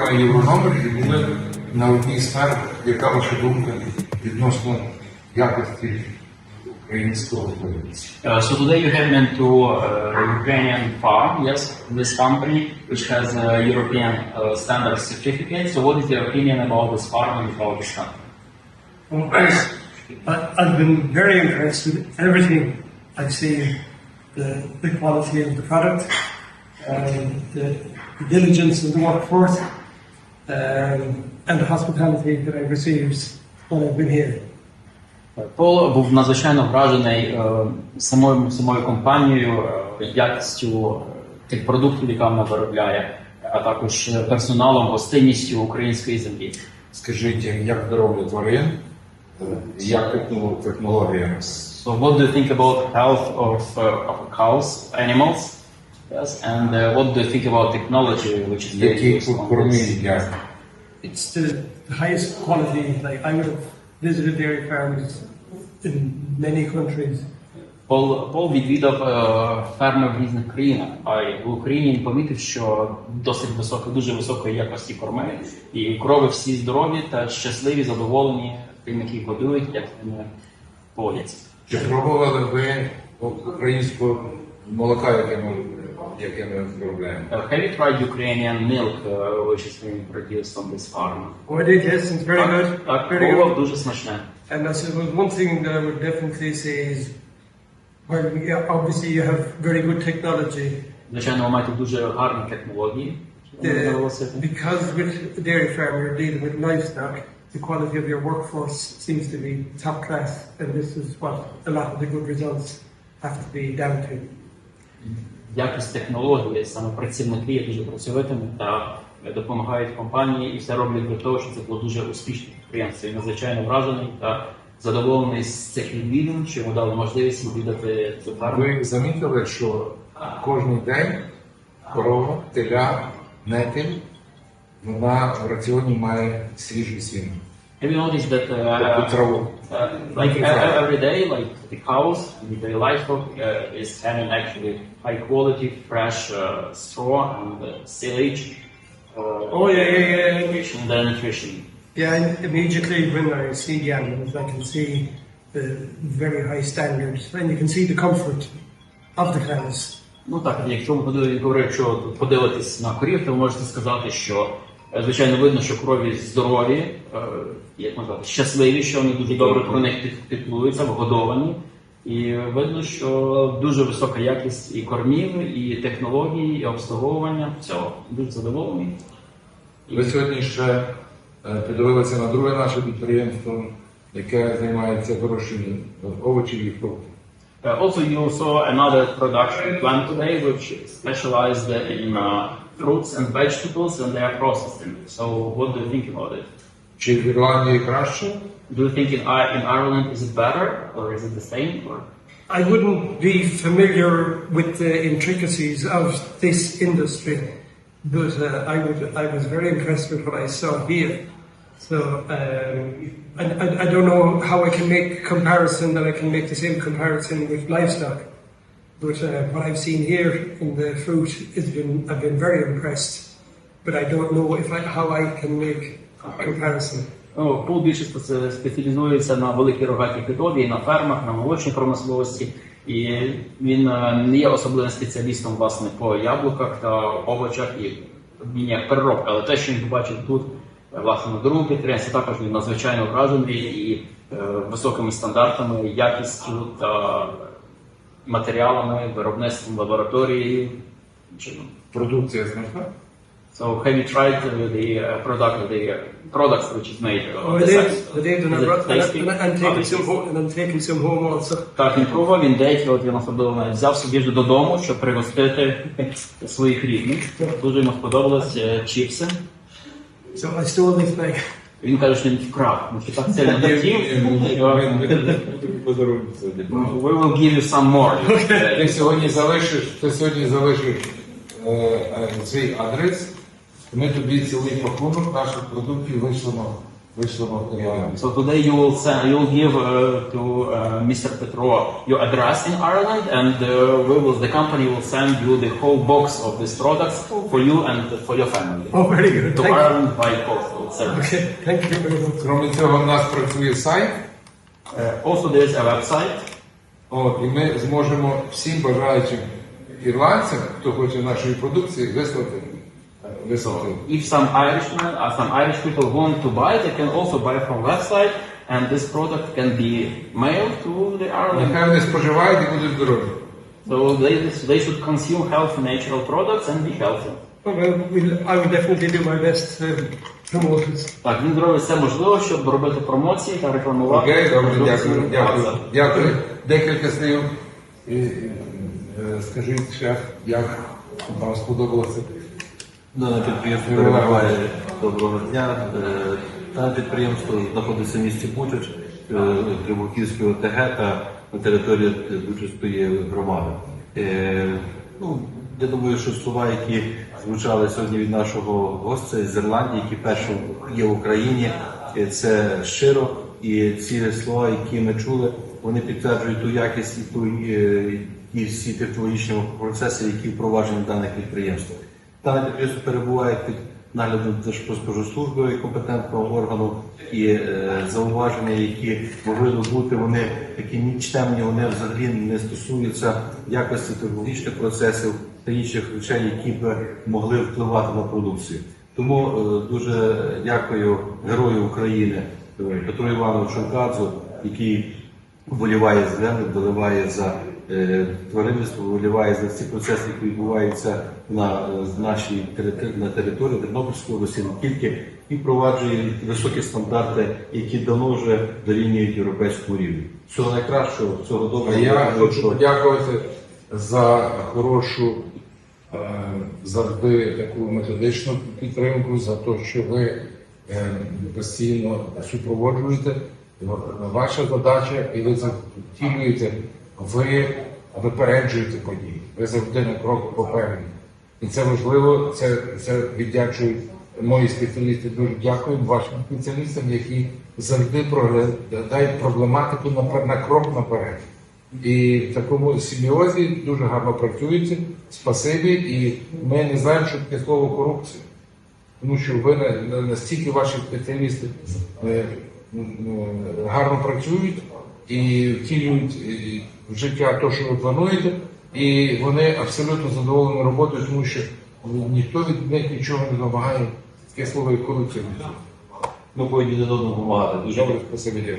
тема Єврономер і були на одній з ферм. Яка ваша думка відносно якості українського виробництва? Uh, so today you have been to uh, Ukrainian farm, yes, this company, which has a European uh, standard certificate. So what is your opinion about this farm and about this company? Well, I- I've been very impressed with everything I've seen. The, the quality of the product, um, the diligence of the workforce, um, and the hospitality that I've received while I've been here. Пол був надзвичайно вражений е, самою самою компанією, е, якістю е, тих продуктів, які вона виробляє, а також е, персоналом, гостинністю української землі. Скажіть, як здоров'я тварин, е, як технологія? So what do you think about health of, uh, of cows, animals? Yes, and uh, what do you think about technology, which is being Які used on this? It's the, highest quality. Like I would have visited dairy farms in many countries, Пол, Пол відвідав е, ферми в різних країнах, а й в Україні він помітив, що досить високо, дуже високої якості корми, і корови всі здорові та щасливі, задоволені тим, як їх годують, як вони поводяться. Чи пробували ви українського молока, яке ми, яке ми виробляємо? Uh, have you tried Ukrainian milk, uh, which is being produced on this farm? Oh, I did, yes, it's very good. Так, Very було good. дуже смачне. And I suppose one thing that I would definitely say is, well, yeah, obviously you have very good technology. Звичайно, ви маєте дуже гарні технології. що Uh, мені вдалося це. because with a dairy farm you're dealing with livestock, the quality of your workforce seems to be top class, and this is what a lot of the good results have to be down to. Якість технології, саме працівники є дуже працьовитими та допомагають компанії і все роблять для того, щоб це було дуже успішне підприємство. І надзвичайно вражений та задоволений з цих відвідин, що йому дали можливість відвідати цю ферму. Ви замітили, що кожен день корова, теля, нетель, вона в раціоні має свіжий свін. Have you noticed that Тобто uh, траву. uh, like e- every day, like the cows, the livestock uh, is having actually high quality, fresh uh, straw and uh, silage. Uh, Oh, yeah, yeah, yeah. nutrition, the nutrition. Yeah, and immediately when I see the animals, I can see the very high standards, and you can see the comfort of the cows. Ну так, якщо ми подивимося, говорю, якщо подивитись на корів, то ви можете сказати, що е, звичайно видно, що корові здорові, е, як можна сказати, щасливі, що вони дуже добре про них піклуються, вгодовані. І видно, що дуже висока якість і кормів, і технологій, і обслуговування. Всього дуже задоволені. Ви сьогодні ще е, подивилися на друге наше підприємство, яке займається вирощенням овочів і фруктів. Also, you saw another production plant today, which specialized in uh, fruits and vegetables, and they are processing. So, what do you think about it? Чи в Ірландії краще? Do you think in, I- in Ireland is it better or is it the same? Or I wouldn't be familiar with the intricacies of this industry, but uh, I would. I was very impressed with what I saw here. So um, I, I, I don't know how I can make comparison that I can make the same comparison with livestock. But uh, what I've seen here in the fruit has been I've been very impressed. But I don't know if I, how I can make a comparison. ну, пул більше спеці- спеціалізується на великій рогатій худобі, на фермах, на молочній промисловості. І він е, не є особливим спеціалістом власне по яблуках та овочах і обміннях переробки. Але те, що він побачив тут, е, власне, на другому підприємстві, також він надзвичайно вражений і е, високими стандартами, якістю та матеріалами, виробництвом лабораторії. Продукція значна? So have you tried the uh, product, the uh, products which is made? uh, Oh, I the did. I did, and, I brought, and, and, I'm some home, and I'm taking some home also. Так, він пробував, він деякі, от він особливо взяв собі вже додому, щоб пригостити своїх рідних. Дуже йому сподобалось е, чіпси. So I stole this bag. Він каже, що він вкрав, Ну, так це хотів, що Подарунок we will give you some more. Ти сьогодні залишиш, ти сьогодні залишиш е, е, свій адрес, ми тобі цілий пакунок наших продуктів вийшло Ірландію. So today you will send, you will give uh, to uh, Mr. Petro your address in Ireland, and uh, we will, the company will send you the whole box of these products for you and for your family Oh, very good. to Thank you. Ireland by postal service. Okay, thank you very much. Крім цього, в нас працює сайт. Uh, also, there is a website. От, і ми зможемо всім бажаючим ірландцям, хто хоче нашої продукції, вислати. Вислати. If some Irishmen or some Irish people want to buy, they can also buy from website, and this product can be mailed to the Ireland. Нехай вони споживають і будуть здорові. So they, they should consume healthy natural products and be healthy. Oh, well, we'll, I will definitely do my best to promote it. Так, він зробить все можливе, щоб робити промоції та рекламувати. Окей, добре, продукцію дякую. Дякую. Декілька слів. І, е, Скажіть, шеф, як вам сподобалося? Дане підприємство перебуває доброго дня. Е, Дане підприємство знаходиться в місті Бучач, е, Трибухівської ОТГ та на території Бучацької громади. Е, Ну, я думаю, що слова, які звучали сьогодні від нашого гостя з Ірландії, який першим є в Україні, е, це щиро. І ці слова, які ми чули, вони підтверджують ту якість і ту е, і всі технологічні процеси, які впроваджені в даних підприємствах. Дане підприємство перебуває під наглядом Держпродспоживслужби компетентного органу і е, зауваження, які могли бути, вони такі нічтемні, вони взагалі не стосуються якості технологічних процесів та інших речей, які б могли впливати на продукцію. Тому е, дуже дякую герою України Петру Івановичу Кадзу, який вболіває землю, вболіває за тваринництво, вболіває за ці процеси, які відбуваються на е, нашій території, на території Тернопільської області, не тільки і впроваджує високі стандарти, які давно вже дорівнюють європейському рівню. Всього найкращого, всього доброго. я хочу подякувати за хорошу е, завжди таку методичну підтримку, за те, що ви е, постійно супроводжуєте. Ваша задача, і ви це втілюєте, ви випереджуєте події. Ви завжди на крок попереду. І це важливо, це, це віддячують мої спеціалісти. Дуже дякую вашим спеціалістам, які завжди проглядають проблематику напер- на крок наперед. І в такому симбіозі дуже гарно працюється. Спасибі. І ми не знаємо, що таке слово корупція. Тому що ви на- на- настільки ваші спеціалісти е, гарно працюють і втілюють в життя те, що ви плануєте, і вони абсолютно задоволені роботою, тому що ніхто від них нічого не вимагає. Таке слово як корупція. Ми повинні один допомагати. Дуже Добре, спасибі.